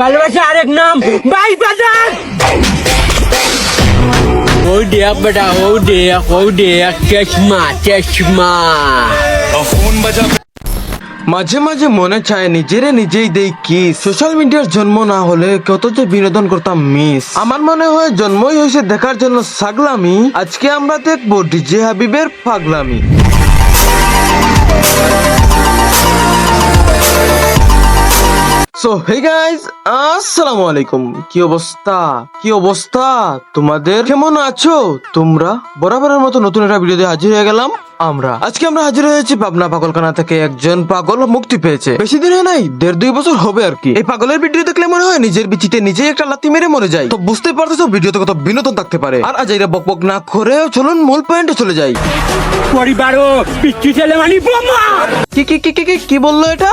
ভালোবাসা আরেক নাম ভাই বাজার। ও দেখ বেটা ও দেখ ও দেখ চশমা চশমা। মাঝে মাঝে মনে চায় নিজেরে নিজেই দেই কি সোশ্যাল মিডিয়ার জন্ম না হলে কত যে বিনোদন করতাম মিস আমার মনে হয় জন্মই হয়েছে দেখার জন্য সাগলামি আজকে আমরা দেখব ডিজে হাবিবের পাগলামি। সো হে গাইস আসসালামু আলাইকুম কি অবস্থা? কি অবস্থা? তোমাদের কেমন আছো? তোমরা বরাবরের মতো নতুন একটা ভিডিও দিয়ে হাজির হয়ে গেলাম। আমরা। আজকে আমরা হাজির হয়েছি পাবনা পাগলখানা থেকে একজন পাগল মুক্তি পেয়েছে। বেশি দিন হয় নাই দেড় দুই বছর হবে আর কি। এই পাগলের ভিডিও দেখলে মনে হয় নিজের বিচিতে নিজেই একটা লাথি মেরে মরে যায়। তো বুঝতে পারতেছো ভিডিওতে কত বিনোদন থাকতে পারে। আর আজ এরা বক বক না করে চলুন মূল পয়েন্টে চলে যাই। পরিবারও পিচ্ছি ছেলে মানি বোমা! কি কি কি কি কি কি বলল এটা?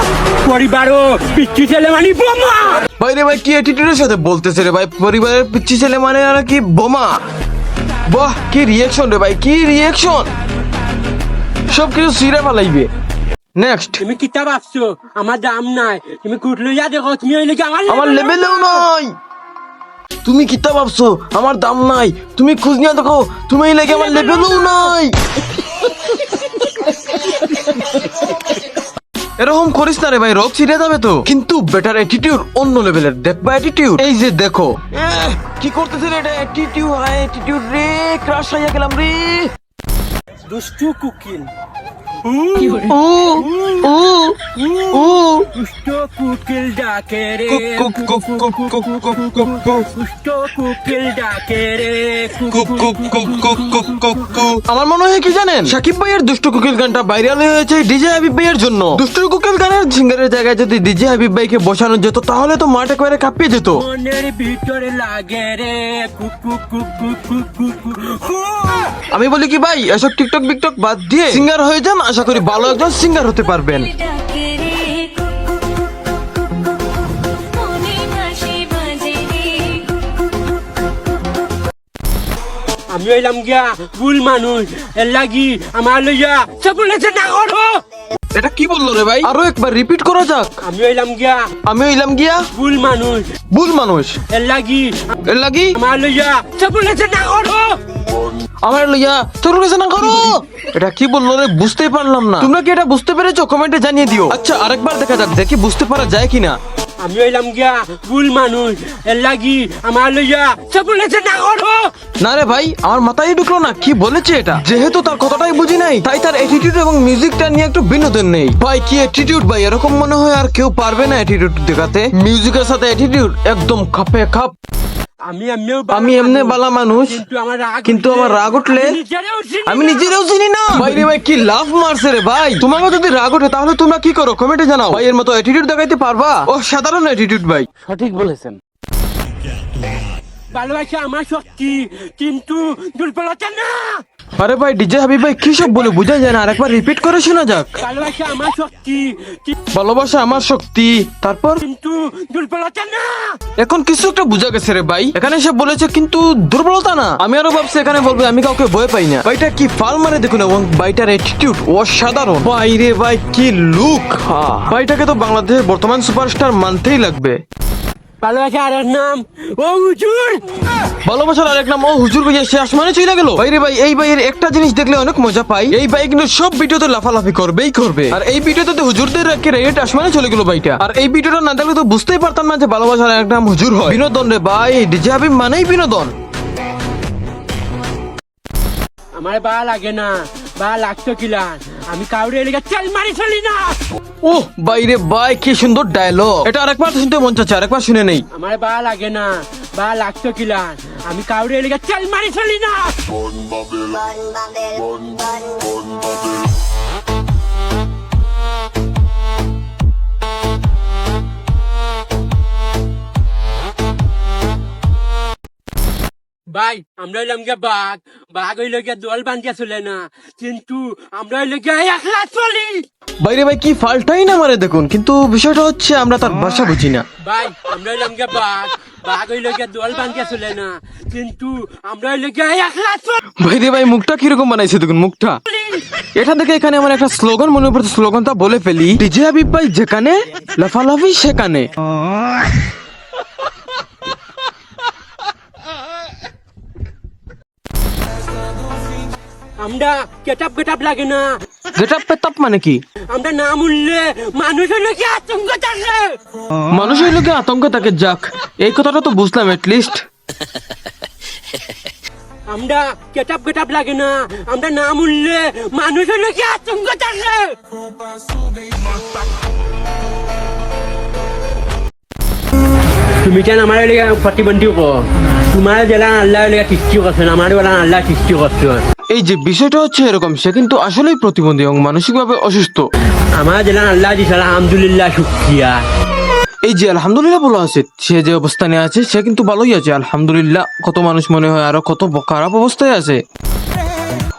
পরিবারও পিচ্ছি ছেলে মানি বোমা! ভাই রে ভাই কি অ্যাটিটিউডের সাথে বলতেছে রে ভাই? পরিবারের পিচ্ছি ছেলে মানে আর কি বোমা? বাহ কি রিয়েকশন রে ভাই কি রিয়াকশন সব কিছু সিরে ফেলাইবে। নেক্সট তুমি কিতাব আসছো আমার দাম নাই। তুমি কুটলো যা দেখো তুমি ওই লেগে আমার আমার লেভেলেও নাই। তুমি কিতা ভাবছ? আমার দাম নাই। তুমি খুঁজ নিয়ে দেখো তুমি এই লাগে আমার লেভেলেও নাই। এরকম করিস না রে ভাই রোগ ছিঁড়ে যাবে তো। কিন্তু বেটার অ্যাটিটিউড অন্য লেভেলের দেখবা অ্যাটিটিউড এই যে দেখো। কি করতেছে রে এটা? অ্যাটিটিউড হাই অ্যাটিটিউড রে ক্রাশ হয়ে গেলাম রে। Дощу кукін. আমার মনে হয় কি জানেন সাকিব ভাইয়ের দুষ্ট কুকিল গানটা ভাইরাল হয়েছে ডিজে হাবিব ভাইয়ের জন্য দুষ্ট কুকিল গানের সিঙ্গারের জায়গায় যদি ডিজে হাবিব ভাইকে বসানো যেত তাহলে তো মাঠে কয়ে কাঁপিয়ে যেত আমি বলি কি ভাই এসব টিকটক বিকটক বাদ দিয়ে সিঙ্গার হয়ে যান আশা করি ভালো একজন সিঙ্গার হতে পারবেন। আমি হইলাম গিয়া ভুল মানুষ এর লাগি আমার লইয়া সকলেছে না করো এটা কি বলল রে ভাই? আরও একবার রিপিট করা যাক। আমি হইলাম গিয়া আমি হইলাম গিয়া ভুল মানুষ ভুল মানুষ। এর লাগি এর লাগি আমার লইয়া সকলেছে না করো আমার লইয়া তোর কাছে না করো। এটা কি বলল রে? বুঝতেই পারলাম না। তোমরা কি এটা বুঝতে পেরেছ? কমেন্টে জানিয়ে দিও। আচ্ছা আরেকবার দেখা যাক দেখি বুঝতে পারা যায় কিনা। আমি হইলাম গিয়া ভুল মানুষ। এর লাগি আমার লইয়া সকলেছে না করো। না রে ভাই আমার মাথায় ঢুকলো না। কি বলেছে এটা? যেহেতু তার কথাটাই বুঝি নাই তাই তার অ্যাটিটিউড এবং মিউজিকটা নিয়ে একটু বিনোদন নেই। ভাই কি অ্যাটিটিউড ভাই? এরকম মনে হয় আর কেউ পারবে না অ্যাটিটিউড দেখাতে। মিউজিকের সাথে অ্যাটিটিউড একদম খাপে খাপ। আমি এমনি বালা মানুষ কিন্তু আমার রাগ উঠলে আমি নিজেরাও চিনি না। ভাই রে ভাই কি লাভ মারছে রে ভাই? তোমাকে যদি রাগ উঠে তাহলে তোমরা কি করো? কমেন্টে জানাও। ভাই এর মতো অ্যাটিটিউড দেখাইতে পারবা? ও সাধারণ অ্যাটিটিউড ভাই। সঠিক বলেছেন। ভালোবাসা আমার শক্তি কিন্তু দুর্বলতা না। আরে ভাই ডিজে হাবিব ভাই কি সব বলে? বোঝা যায় না আরেকবার রিপিট করে শোনা যাক। ভালোবাসা আমার শক্তি। ভালোবাসা আমার শক্তি। তারপর? কিন্তু দুর্বলতা না। এখন কিছু একটা বোঝা গেছে রে ভাই। এখানে সে বলেছে কিন্তু দুর্বলতা না। আমি আরও ভাবছি এখানে বলবে আমি কাউকে ভয় পাই না। ভাইটা কি ফাল মারে দেখুন এবং ভাইটার অ্যাটিটিউড অসাধারণ। ভাই রে ভাই কি লুক ভাইটাকে তো বাংলাদেশের বর্তমান সুপারস্টার মানতেই লাগবে। ভালোবাসা আর নাম ও হুজুর। ভালোবাসার আরেক নাম ও হুজুর ভাইয়া সে আসমানে চলে গেল। ভাই রে ভাই এই ভাইয়ের একটা জিনিস দেখলে অনেক মজা পাই। এই ভাই কিন্তু সব ভিডিওতে লাফালাফি করবেই করবে। আর এই ভিডিওতে তো হুজুরদের রাখে রেট আসমানে চলে গেল ভাইটা। আর এই ভিডিওটা না দেখলে তো বুঝতেই পারতাম না যে ভালোবাসার আরেক নাম হুজুর হয়। বিনোদন রে ভাই ডিজে হাবিব মানেই বিনোদন। আমার বা লাগে না বা লাগতো কিলা আমি কাউরে এলে চাল মারি চলি না। ও বাইরে বাই কি সুন্দর ডায়লগ এটা আরেকবার শুনতে মন চাচ্ছে আরেকবার শুনে নেই। আমার বা লাগে না বা লাগতো কিলা আমি কাউরে এলে চাল মারি চলি না। ভাই আমরা হইলাম গিয়া বাঘ। বাঘ হইলে গিয়া দল বান্ধিয়া চলে না। কিন্তু আমরা হইলে গিয়া একলা চলি। বাইরে ভাই কি ফাল্টাই না মারে দেখুন। কিন্তু বিষয়টা হচ্ছে আমরা তার ভাষা বুঝি না। ভাই আমরা হইলাম গিয়া বাঘ। বাঘ হইলে গিয়া দল বান্ধিয়া চলে না। কিন্তু আমরা হইলে গিয়া একলা চলি। বাইরে ভাই মুখটা কীরকম বানাইছে দেখুন মুখটা। এটা দেখে এখানে আমার একটা স্লোগান মনে পড়ছে স্লোগানটা বলে ফেলি। ডিজে হাবিব ভাই যেখানে লাফালাফি সেখানে। আমরা কেটাপ কেটাপ লাগে না। গেট আপ পেতাপ মানে কি? আমরা নাম উঠলে মানুষ হলে কি আতঙ্ক থাকে মানুষের লোকে আতঙ্ক থাকে যাক এই কথাটা তো বুঝলাম লিস্ট আমরা কেটাপ কেটাপ লাগে না। আমরা নাম উঠলে মানুষের হলে কি আতঙ্ক থাকে তুমি কেন আমার লেগে প্রতিবন্ধী কো তোমার জেলা আল্লাহ লেগে সৃষ্টি করছেন আমার বেলা আল্লাহ সৃষ্টি করছেন এই যে বিষয়টা হচ্ছে এরকম সে কিন্তু আসলেই প্রতিবন্ধী এবং মানসিকভাবে অসুস্থ। আমার আল্লাহ আলহামদুলিল্লাহ শুক্রিয়া। এই যে আলহামদুলিল্লাহ বলা আছে সে যে অবস্থানে আছে সে কিন্তু ভালোই আছে আলহামদুলিল্লাহ। কত মানুষ মনে হয় আরও কত খারাপ অবস্থায় আছে।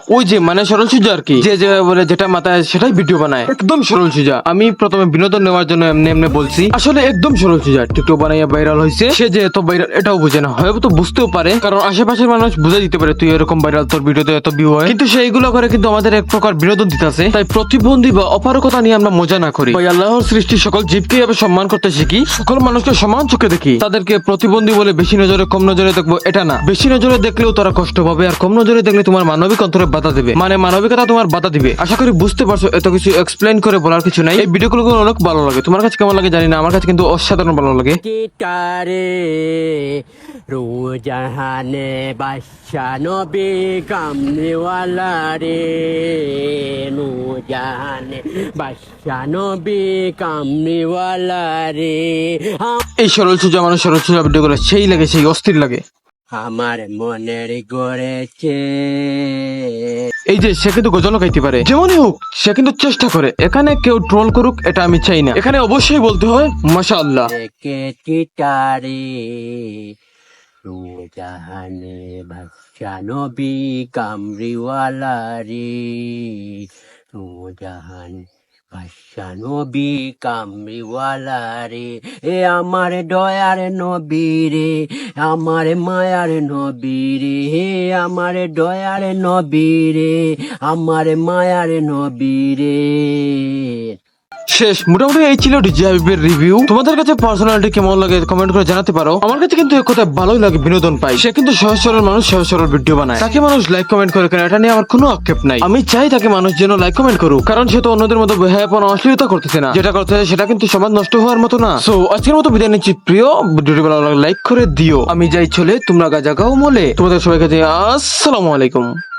ওই যে মানে সরল সুজা আর কি। যে যে বলে যেটা মাথায় সেটাই ভিডিও বানায়। একদম সরল সুজা আমি প্রথমে বিনোদন নেওয়ার জন্য এমনি এমনি বলছি। আসলে একদম সরল সুজা টিকটক বানাইয়া ভাইরাল হয়েছে সে যে এত ভাইরাল এটাও বুঝে না। হয়তো বুঝতেও পারে। কারণ আশেপাশের মানুষ বুঝে দিতে পারে তুই এরকম ভাইরাল তোর ভিডিওতে এত ভিউ হয়। কিন্তু সেইগুলো করে কিন্তু আমাদের এক প্রকার বিনোদন দিতেছে। তাই প্রতিবন্ধী বা অপারকতা নিয়ে আমরা মজা না করি। ভাই আল্লাহর সৃষ্টি সকল জীবকে এভাবে সম্মান করতে শিখি। সকল মানুষকে সমান চোখে দেখি। তাদেরকে প্রতিবন্ধী বলে বেশি নজরে কম নজরে দেখব এটা না। বেশি নজরে দেখলেও তারা কষ্ট পাবে আর কম নজরে দেখলে তোমার মানবিক অন্তরে বাধা দেবে। মানে মানবিকতা তোমার বাধা দিবে। আশা করি বুঝতে পারছ এত কিছু এক্সপ্লেন করে বলার কিছু নাই। এই ভিডিওগুলো অনেক ভালো লাগে। তোমার কাছে কেমন লাগে জানি না আমার কাছে কিন্তু অসাধারণ ভালো লাগে। রোজাহানে বাদশা নবী কামনেওয়ালা রে রোজাহানে বাদশা নবী কামনেওয়ালা রে এই সরল সোজা মানুষ সরল সোজা ভিডিওগুলো সেই লাগে সেই অস্থির লাগে। আমার মনের গড়েছে। এই যে সে কিন্তু গজলও গাইতে পারে। যেমনই হোক সে কিন্তু চেষ্টা করে। এখানে কেউ ট্রোল করুক এটা আমি চাই না। এখানে অবশ্যই বলতে হয় মাশা আল্লাহ কে কিটারে রোজাহানে বাদশা নবী কামরিওয়ালা রে বাদশা নবী কামরিওয়ালা রে। এ আমার দয়ার নবী রে, আমার মায়ার নবী হে আমার দয়ার নবী রে, আমার মায়ার নবী শেষ, মোটামুটি এই ছিল ডিজে হাবিবের রিভিউ তোমাদের কাছে পার্সোনালিটি কেমন লাগে কমেন্ট করে জানাতে পারো। আমার কাছে কিন্তু এক কথা ভালোই লাগে বিনোদন পাই। সে কিন্তু সহজ সরল মানুষ, সহজ সরল ভিডিও বানায়। তাকে মানুষ লাইক কমেন্ট করে কেন? এটা নিয়ে আমার কোনো আক্ষেপ নাই। আমি চাই তাকে মানুষ যেন লাইক কমেন্ট করুক। কারণ সে তো অন্যদের মতো বেহায়াপন, অশ্লীলতা করতেছে না। যেটা করতেছে সেটা কিন্তু সমাজ নষ্ট হওয়ার মতো না। সো আজকের মতো বিদায় নিচ্ছি প্রিয়। ভিডিওটি ভালো লাইক করে দিও। আমি যাই চলে, তোমরা গাজা গাও মলে। তোমাদের সবাইকে আসসালামু আলাইকুম।